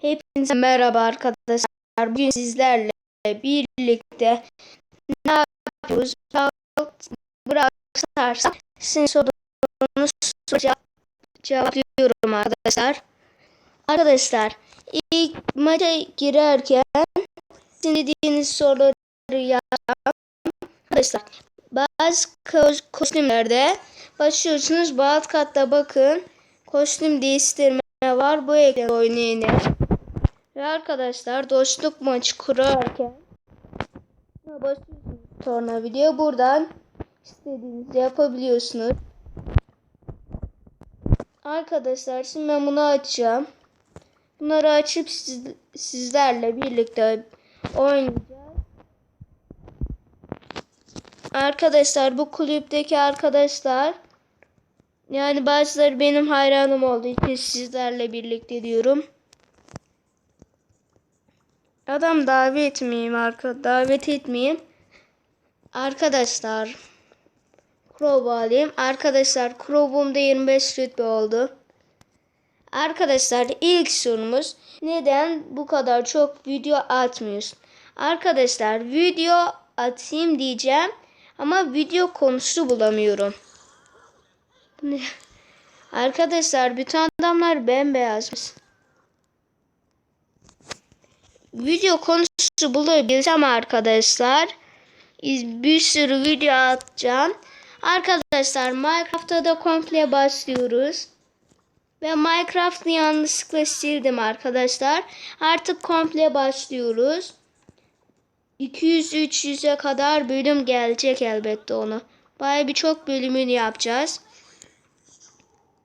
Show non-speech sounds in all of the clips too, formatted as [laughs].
Hepinize merhaba arkadaşlar. Bugün sizlerle birlikte ne yapıyoruz? Bırakırsak sizin sorunuz cevap, cevaplıyorum arkadaşlar. Arkadaşlar ilk maça girerken sizin dediğiniz soruları yapacağım. Arkadaşlar bazı ko- kostümlerde başlıyorsunuz. Bazı katta bakın kostüm değiştirme var. Bu ekran oynayın. Ve arkadaşlar dostluk maçı kurarken basıyorsunuz sonra video buradan istediğinizi yapabiliyorsunuz. Arkadaşlar şimdi ben bunu açacağım. Bunları açıp siz, sizlerle birlikte oynayacağız. Arkadaşlar bu kulüpteki arkadaşlar yani bazıları benim hayranım olduğu için sizlerle birlikte diyorum. Adam davet etmeyeyim arka davet etmeyeyim. Arkadaşlar Crow alayım. Arkadaşlar Crow'um da 25 rütbe oldu. Arkadaşlar ilk sorumuz neden bu kadar çok video atmıyorsun? Arkadaşlar video atayım diyeceğim ama video konusu bulamıyorum. [laughs] Arkadaşlar bütün adamlar bembeyazmış. Video konusu bulabilirsem arkadaşlar bir sürü video atacağım. Arkadaşlar Minecraft'ta da komple başlıyoruz. Ve Minecraft'ı yanlışlıkla sildim arkadaşlar. Artık komple başlıyoruz. 200-300'e kadar bölüm gelecek elbette onu. Baya birçok bölümünü yapacağız.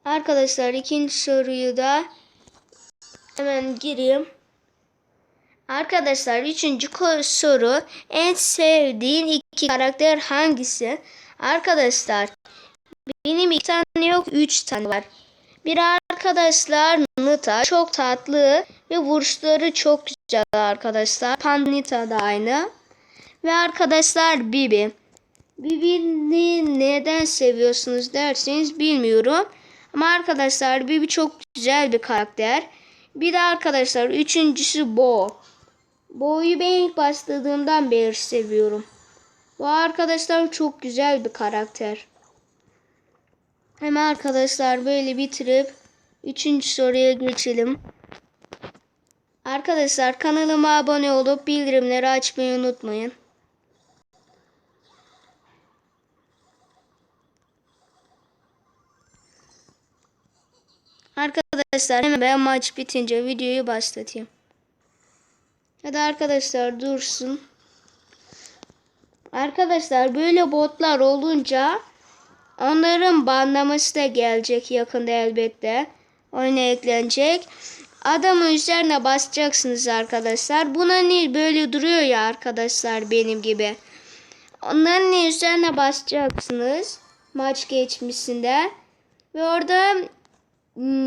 Arkadaşlar ikinci soruyu da hemen gireyim. Arkadaşlar üçüncü soru en sevdiğin iki karakter hangisi? Arkadaşlar benim iki tane yok üç tane var. Bir arkadaşlar Nita çok tatlı ve vuruşları çok güzel arkadaşlar. Pandita da aynı. Ve arkadaşlar Bibi. Bibi'ni neden seviyorsunuz derseniz bilmiyorum. Ama arkadaşlar Bibi çok güzel bir karakter. Bir de arkadaşlar üçüncüsü Bo. Bo'yu ben ilk başladığımdan beri seviyorum. Bu arkadaşlar çok güzel bir karakter. Hemen arkadaşlar böyle bitirip üçüncü soruya geçelim. Arkadaşlar kanalıma abone olup bildirimleri açmayı unutmayın. Arkadaşlar hemen ben maç bitince videoyu başlatayım. Hadi arkadaşlar dursun. Arkadaşlar böyle botlar olunca onların banlaması da gelecek yakında elbette. Oyuna eklenecek. Adamın üzerine basacaksınız arkadaşlar. Buna ne böyle duruyor ya arkadaşlar benim gibi. Onların ne üzerine basacaksınız. Maç geçmişinde. Ve orada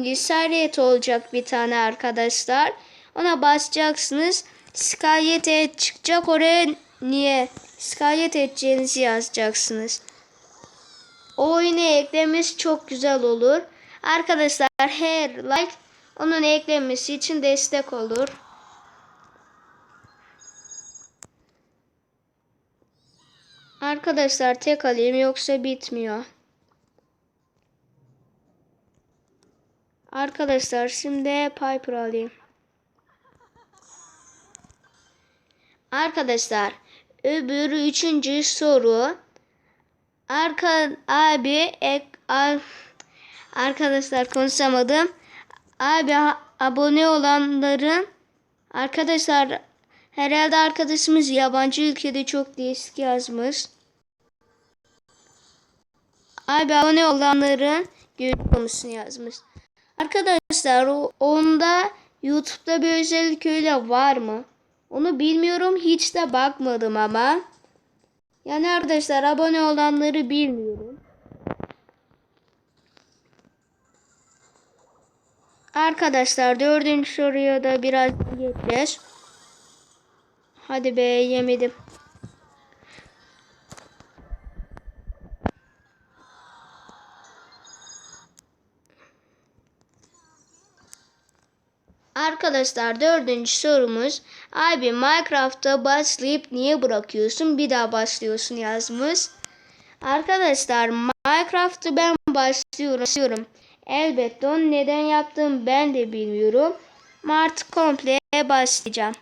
işaret olacak bir tane arkadaşlar. Ona basacaksınız. Şikayet et çıkacak oraya niye şikayet edeceğinizi yazacaksınız. O oyunu eklemesi çok güzel olur. Arkadaşlar her like onun eklenmesi için destek olur. Arkadaşlar tek alayım yoksa bitmiyor. Arkadaşlar şimdi Piper alayım. Arkadaşlar öbür üçüncü soru. Arka abi ek, a, arkadaşlar konuşamadım. Abi abone olanların arkadaşlar herhalde arkadaşımız yabancı ülkede çok değişik yazmış. Abi abone olanların görüyor yazmış. Arkadaşlar onda YouTube'da bir özellik öyle var mı? Onu bilmiyorum hiç de bakmadım ama. Yani arkadaşlar abone olanları bilmiyorum. Arkadaşlar dördüncü soruya da biraz geçeceğiz. Hadi be yemedim. Arkadaşlar dördüncü sorumuz. Abi Minecraft'ta başlayıp niye bırakıyorsun? Bir daha başlıyorsun yazmış. Arkadaşlar Minecraft'ı ben başlıyorum. Elbette onu neden yaptım ben de bilmiyorum. Ama Artık komple başlayacağım.